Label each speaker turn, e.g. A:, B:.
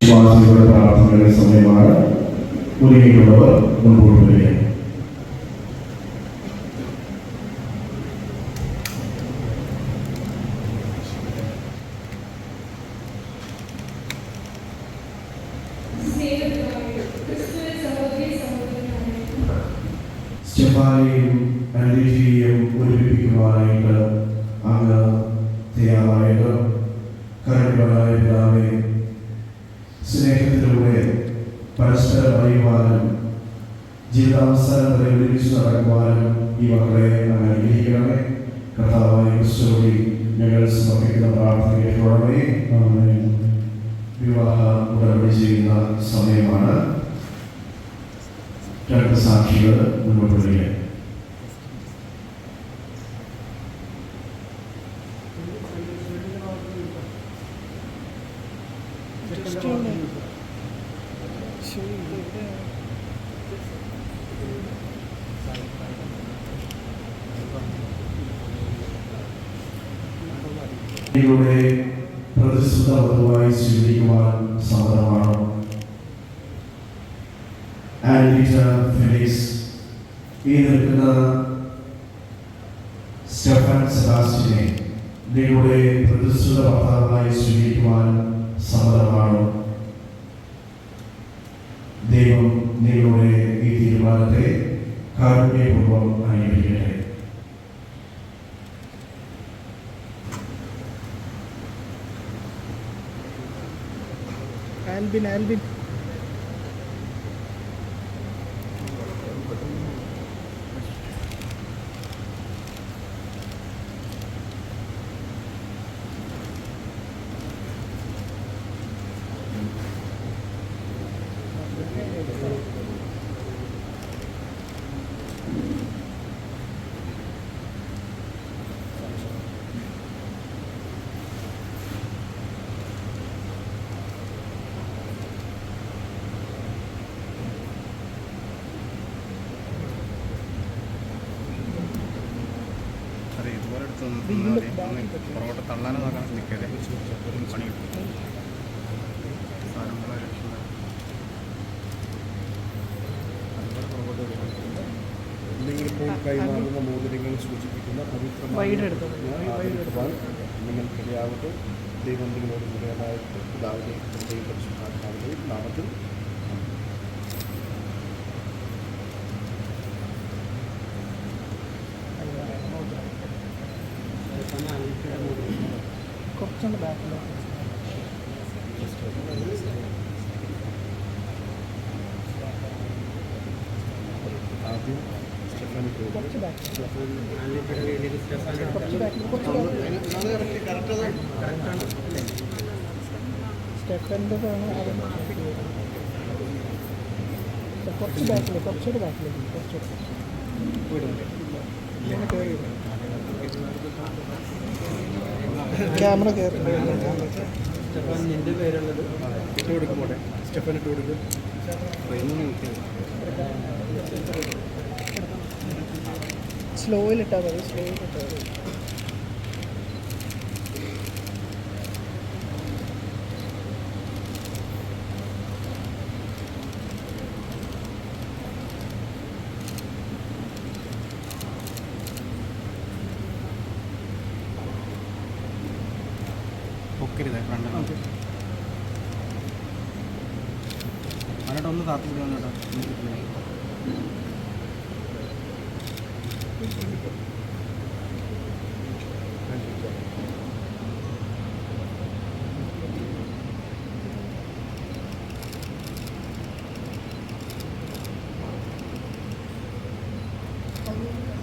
A: വിശ്വാസികളുടെ പ്രാർത്ഥനയുടെ സമയമാണ് ഒരുങ്ങിയിട്ടുള്ളവർ മുൻപോട്ട് വരിക. സ്റ്റെഫാനെയും ആൻഡ്രീജിയെയും ഒരുമിപ്പിക്കുവാനായിട്ട് അങ്ങ് തയ്യാറായത് കരുണായ പിതാവേ സ്നേഹത്തിലൂടെ പരസ്പരം അറിയുവാനും ജീവിതാവസാനം വരെ ഒരുമിച്ച് നടക്കുവാനും ഈ മക്കളെ അനുഗ്രഹിക്കണമേ. കർത്താവായ ക്രിസ്തുവഴി ഞങ്ങൾ സമർപ്പിക്കുന്ന പ്രാർത്ഥനയെ വിവാഹ ഉടമ്പടി ചെയ്യുന്ന സമയമാണ്. രണ്ട് സാക്ഷികൾ മുന്നോട്ട് വരിക നിങ്ങളുടെ പ്രതിഷ്ഠിത വധുവായി സ്വീകരിക്കുവാൻ സമ്മതമാണോ ആൻഡ്രീറ്റ ഫെലിക്സ് ഈ നിൽക്കുന്ന സ്റ്റെഫൻ സെബാസ്റ്റിനെ നിങ്ങളുടെ പ്രതിഷ്ഠിത ഭർത്താവായി സ്വീകരിക്കുവാൻ സമ്മതമാണ് ദൈവം നിങ്ങളുടെ ഈ തീരുമാനത്തെ കാരുണ്യപൂർവം അനുഗ്രഹിക്കട്ടെ.
B: ആൽബിൻ ആൽബിൻ.
C: എടുത്ത് നിന്നാ പുറകോട്ട് തള്ളാനും നോക്കാൻ നിൽക്കരുത് പണി കിട്ടും സാധനങ്ങളെ വരിക.
D: നിങ്ങളിപ്പോൾ കൈമാറുന്ന മോതിരങ്ങൾ സൂചിപ്പിക്കുന്ന. പവിത്രമാൻ നിങ്ങൾക്കിടയാവട്ടെ ദൈവം നിങ്ങളോട് പുത്രനെയും പരിശുദ്ധാത്മാവിനെയും നാമത്തിൽ
B: കുറച്ചുകൊണ്ട് ബാക്കിലോട്ട്
D: ആദ്യം
B: കുറച്ച് ബാക്ക് കുറച്ച് കുറച്ച് ബാക്കിൽ കുറച്ചുകൂടി ബാക്കിലേക്ക് കുറച്ചുകൂടി. ഇങ്ങനെ കയറി ക്യാമറ കയറി.
D: ഇട്ട് കൊടുക്കും പോട്ടെ സ്റ്റെഫൻ ഇട്ട് കൊടുക്കും
B: സ്ലോയിലിട്ടാൽ മതി സ്ലോയിലിട്ടാൽ മതി.
C: അവനോട്ട് ഒന്ന് താത്തി വിടുക കേട്ടോ. Thank you.